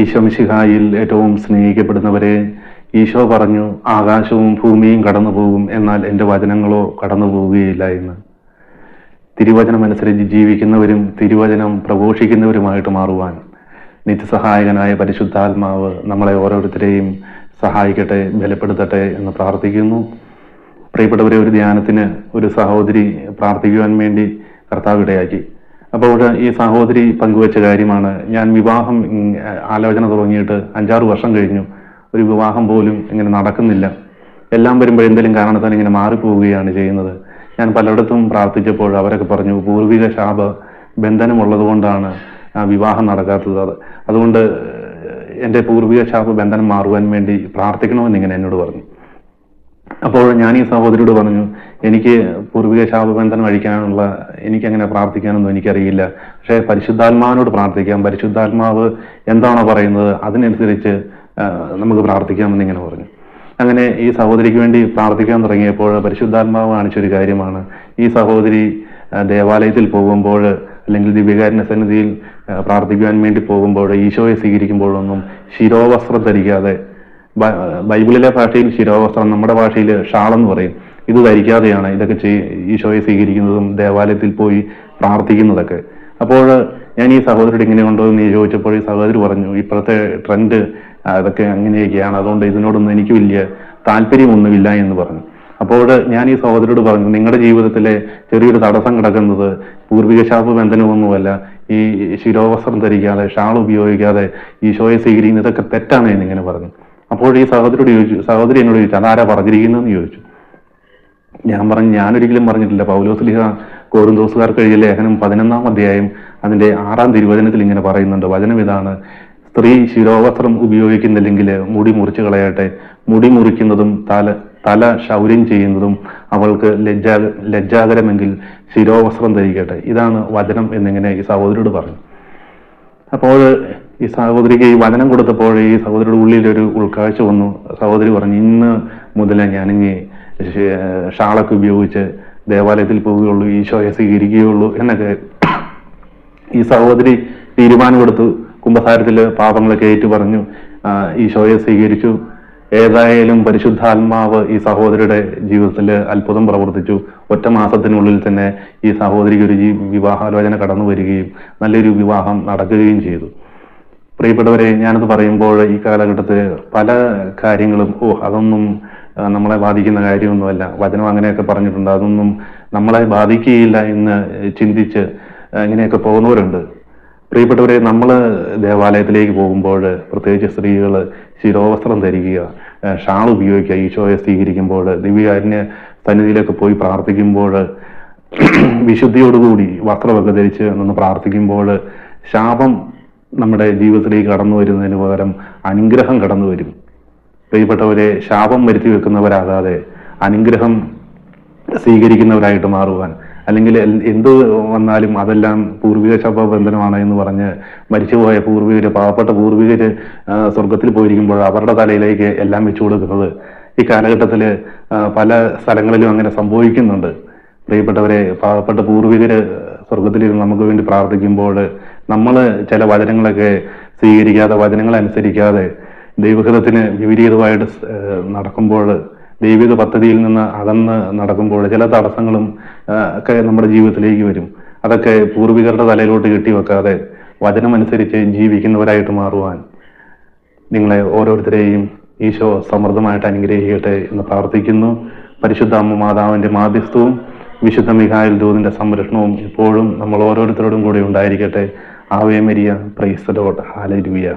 ഈശോമിശിഹായിൽ ഏറ്റവും സ്നേഹിക്കപ്പെടുന്നവരെ ഈശോ പറഞ്ഞു ആകാശവും ഭൂമിയും കടന്നു പോകും എന്നാൽ എന്റെ വചനങ്ങളോ കടന്നു പോവുകയില്ല എന്ന്. തിരുവചനം അനുസരിച്ച് ജീവിക്കുന്നവരും തിരുവചനം പ്രഘോഷിക്കുന്നവരുമായിട്ട് മാറുവാൻ നിത്യസഹായകനായ പരിശുദ്ധാത്മാവ് നമ്മളെ ഓരോരുത്തരെയും സഹായിക്കട്ടെ ബലപ്പെടുത്തട്ടെ എന്ന് പ്രാർത്ഥിക്കുന്നു. പ്രിയപ്പെട്ടവരെ ഒരു ധ്യാനത്തിന് ഒരു സഹോദരി പ്രാർത്ഥിക്കുവാൻ വേണ്ടി കർത്താവ് ഇടയാക്കി. അപ്പോൾ ഈ സഹോദരി പങ്കുവച്ച കാര്യമാണ്. ഞാൻ വിവാഹം ആലോചന തുടങ്ങിയിട്ട് അഞ്ചാറ് വർഷം കഴിഞ്ഞു. ഒരു വിവാഹം പോലും ഇങ്ങനെ നടക്കുന്നില്ല. എല്ലാം വരുമ്പോൾ എന്തെങ്കിലും കാരണത്താൽ ഇങ്ങനെ മാറിപ്പോവുകയാണ് ചെയ്യുന്നത്. ഞാൻ പലയിടത്തും പ്രാർത്ഥിച്ചപ്പോൾ അവരൊക്കെ പറഞ്ഞു പൂർവിക ശാപ ബന്ധനമുള്ളത് കൊണ്ടാണ് ആ വിവാഹം നടക്കാത്തത്. അതുകൊണ്ട് എന്റെ പൂർവിക ശാപ ബന്ധനം മാറുവാൻ വേണ്ടി പ്രാർത്ഥിക്കണമെന്ന് ഇങ്ങനെ എന്നോട് പറഞ്ഞു. അപ്പോൾ ഞാൻ ഈ സഹോദരിയോട് പറഞ്ഞു എനിക്ക് പൂർവിക ശാപബന്ധനം അഴിക്കാനുള്ള എനിക്കങ്ങനെ പ്രാർത്ഥിക്കാനൊന്നും എനിക്കറിയില്ല. പക്ഷേ പരിശുദ്ധാത്മാവിനോട് പ്രാർത്ഥിക്കാം. പരിശുദ്ധാത്മാവ് എന്താണോ പറയുന്നത് അതിനനുസരിച്ച് നമുക്ക് പ്രാർത്ഥിക്കാമെന്ന് ഇങ്ങനെ പറഞ്ഞു. അങ്ങനെ ഈ സഹോദരിക്ക് വേണ്ടി പ്രാർത്ഥിക്കാൻ തുടങ്ങിയപ്പോൾ പരിശുദ്ധാത്മാവ് കാണിച്ചൊരു കാര്യമാണ്. ഈ സഹോദരി ദേവാലയത്തിൽ പോകുമ്പോൾ അല്ലെങ്കിൽ ദിവ്യകാരുണ്യ സന്നിധിയിൽ പ്രാർത്ഥിക്കുവാൻ വേണ്ടി പോകുമ്പോൾ ഈശോയെ സ്വീകരിക്കുമ്പോഴൊന്നും ശിരോവസ്ത്രം ധരിക്കാതെ ബൈബിളിലെ ഭാഷയിൽ ശിരോവസ്ത്രം നമ്മുടെ ഭാഷയിൽ ഷാളെന്ന് പറയും. ഇത് ധരിക്കാതെയാണ് ഇതൊക്കെ ചെയ് ഈശോയെ സ്വീകരിക്കുന്നതും ദേവാലയത്തിൽ പോയി പ്രാർത്ഥിക്കുന്നതൊക്കെ. അപ്പോൾ ഞാൻ ഈ സഹോദരിയുടെ ഇങ്ങനെ കൊണ്ടുവന്ന് ചോദിച്ചപ്പോൾ ഈ സഹോദരി പറഞ്ഞു ഇപ്പോഴത്തെ ട്രെൻഡ് അതൊക്കെ അങ്ങനെയൊക്കെയാണ്. അതുകൊണ്ട് ഇതിനോടൊന്നും എനിക്ക് വലിയ താല്പര്യമൊന്നുമില്ല എന്ന് പറഞ്ഞു. അപ്പോൾ ഞാൻ ഈ സഹോദരിയോട് പറഞ്ഞു നിങ്ങളുടെ ജീവിതത്തിലെ ചെറിയൊരു തടസ്സം കിടക്കുന്നത് പൂർവിക ശാപ ബന്ധനമൊന്നുമല്ല. ഈ ശിരോവസ്ത്രം ധരിക്കാതെ ഷാൾ ഉപയോഗിക്കാതെ ഈശോയെ സ്വീകരിക്കുന്നത് ഇതൊക്കെ തെറ്റാണ് എന്നിങ്ങനെ പറഞ്ഞു. അപ്പോൾ ഈ സഹോദരിയോട് ചോദിച്ചു സഹോദരി എന്നോട് ചോദിച്ചു അതാരാ പറഞ്ഞിരിക്കുന്നതെന്ന് ചോദിച്ചു. ഞാൻ പറഞ്ഞു ഞാനൊരിക്കലും പറഞ്ഞിട്ടില്ല. പൗലോസ് ലിഹ കോരുന്തോസുകാർക്ക് എഴുതിയ ലേഖനം പതിനൊന്നാം അധ്യായം അതിന്റെ ആറാം തിരുവചനത്തിൽ ഇങ്ങനെ പറയുന്നുണ്ട്. വചനം ഇതാണ് സ്ത്രീ ശിരോവസ്ത്രം ഉപയോഗിക്കുന്നില്ലെങ്കിൽ മുടി മുറിച്ചു കളയട്ടെ. മുടി മുറിക്കുന്നതും തല തല ശൗര്യം ചെയ്യുന്നതും അവൾക്ക് ലജ്ജാ ലജ്ജാകരമെങ്കിൽ ശിരോവസ്ത്രം ധരിക്കട്ടെ. ഇതാണ് വചനം എന്നിങ്ങനെ ഈ സഹോദരിയോട് പറഞ്ഞു. അപ്പോൾ ഈ സഹോദരിക്ക് ഈ വചനം കൊടുത്തപ്പോൾ ഈ സഹോദരിയുടെ ഉള്ളിൽ ഒരു ഉൾക്കാഴ്ച വന്നു. സഹോദരി പറഞ്ഞു ഇന്ന് മുതൽ ഞാനിങ്ങി ഷാളൊക്കെ ഉപയോഗിച്ച് ദേവാലയത്തിൽ പോവുകയുള്ളൂ ഈശോയെ സ്വീകരിക്കുകയുള്ളൂ എന്നൊക്കെ ഈ സഹോദരി തീരുമാനമെടുത്തു കുംഭസാരത്തിൽ പാപങ്ങളൊക്കെ ഏറ്റു പറഞ്ഞു ഈശോയെ സ്വീകരിച്ചു. ഏതായാലും പരിശുദ്ധാത്മാവ് ഈ സഹോദരിയുടെ ജീവിതത്തിൽ അത്ഭുതം പ്രവർത്തിച്ചു. ഒറ്റ മാസത്തിനുള്ളിൽ തന്നെ ഈ സഹോദരിക്ക് ഒരു വിവാഹാലോചന കടന്നു വരികയും നല്ലൊരു വിവാഹം നടക്കുകയും ചെയ്തു. പ്രിയപ്പെട്ടവരെ ഞാനത് പറയുമ്പോൾ ഈ കാലഘട്ടത്തിൽ പല കാര്യങ്ങളും ഓ അതൊന്നും നമ്മളെ ബാധിക്കുന്ന കാര്യമൊന്നുമല്ല. വചനം അങ്ങനെയൊക്കെ പറഞ്ഞിട്ടുണ്ട്. അതൊന്നും നമ്മളെ ബാധിക്കുകയില്ല എന്ന് ചിന്തിച്ച് ഇങ്ങനെയൊക്കെ പോകുന്നവരുണ്ട്. പ്രിയപ്പെട്ടവരെ നമ്മൾ ദേവാലയത്തിലേക്ക് പോകുമ്പോൾ പ്രത്യേകിച്ച് സ്ത്രീകൾ ശിരോവസ്ത്രം ധരിക്കുക ഷാൾ ഉപയോഗിക്കുക ഈശോയെ സ്വീകരിക്കുമ്പോൾ ദിവ്യകാരുണ്യ സന്നിധിയിലൊക്കെ പോയി പ്രാർത്ഥിക്കുമ്പോൾ വിശുദ്ധിയോടുകൂടി വസ്ത്രമൊക്കെ ധരിച്ച് നിന്ന് പ്രാർത്ഥിക്കുമ്പോൾ ശാപം നമ്മുടെ ജീവിതത്തിലേക്ക് കടന്നു വരുന്നതിന് പകരം അനുഗ്രഹം കടന്നു വരും. പ്രിയപ്പെട്ടവരെ ശാപം വരുത്തി വെക്കുന്നവരാകാതെ അനുഗ്രഹം സ്വീകരിക്കുന്നവരായിട്ട് മാറുവാൻ അല്ലെങ്കിൽ എന്ത് വന്നാലും അതെല്ലാം പൂർവിക ശവബന്ധനമാണ് എന്ന് പറഞ്ഞ് മരിച്ചുപോയ പൂർവികര് പാവപ്പെട്ട പൂർവികര് സ്വർഗത്തിൽ പോയിരിക്കുമ്പോൾ അവരുടെ തലയിലേക്ക് എല്ലാം വെച്ചു കൊടുക്കുന്നത് ഈ കാലഘട്ടത്തിൽ പല സ്ഥലങ്ങളിലും അങ്ങനെ സംഭവിക്കുന്നുണ്ട്. പ്രിയപ്പെട്ടവരെ പാവപ്പെട്ട പൂർവികര് സ്വർഗത്തിലിരുന്ന് നമുക്ക് വേണ്ടി പ്രാർത്ഥിക്കുമ്പോൾ നമ്മൾ ചില വചനങ്ങളൊക്കെ സ്വീകരിക്കാതെ വചനങ്ങൾ അനുസരിക്കാതെ ദൈവഹിതത്തിന് വിപരീതമായിട്ട് നടക്കുമ്പോൾ ദൈവിക പദ്ധതിയിൽ നിന്ന് അകന്ന് നടക്കുമ്പോൾ ചില തടസ്സങ്ങളും ഒക്കെ നമ്മുടെ ജീവിതത്തിലേക്ക് വരും. അതൊക്കെ പൂർവികരുടെ തലയിലോട്ട് കെട്ടിവെക്കാതെ വചനമനുസരിച്ച് ജീവിക്കുന്നവരായിട്ട് മാറുവാൻ നിങ്ങളെ ഓരോരുത്തരെയും ഈശോ സമൃദ്ധമായിട്ട് അനുഗ്രഹിക്കട്ടെ എന്ന് പ്രാർത്ഥിക്കുന്നു. പരിശുദ്ധ അമ്മ മാതാവിന്റെ മാധ്യസ്ഥവും വിശുദ്ധ മിഹായൽ ദൂതിന്റെ സംരക്ഷണവും ഇപ്പോഴും നമ്മൾ ഓരോരുത്തരോടും കൂടി ഉണ്ടായിരിക്കട്ടെ. Ave Maria praise Lord hallelujah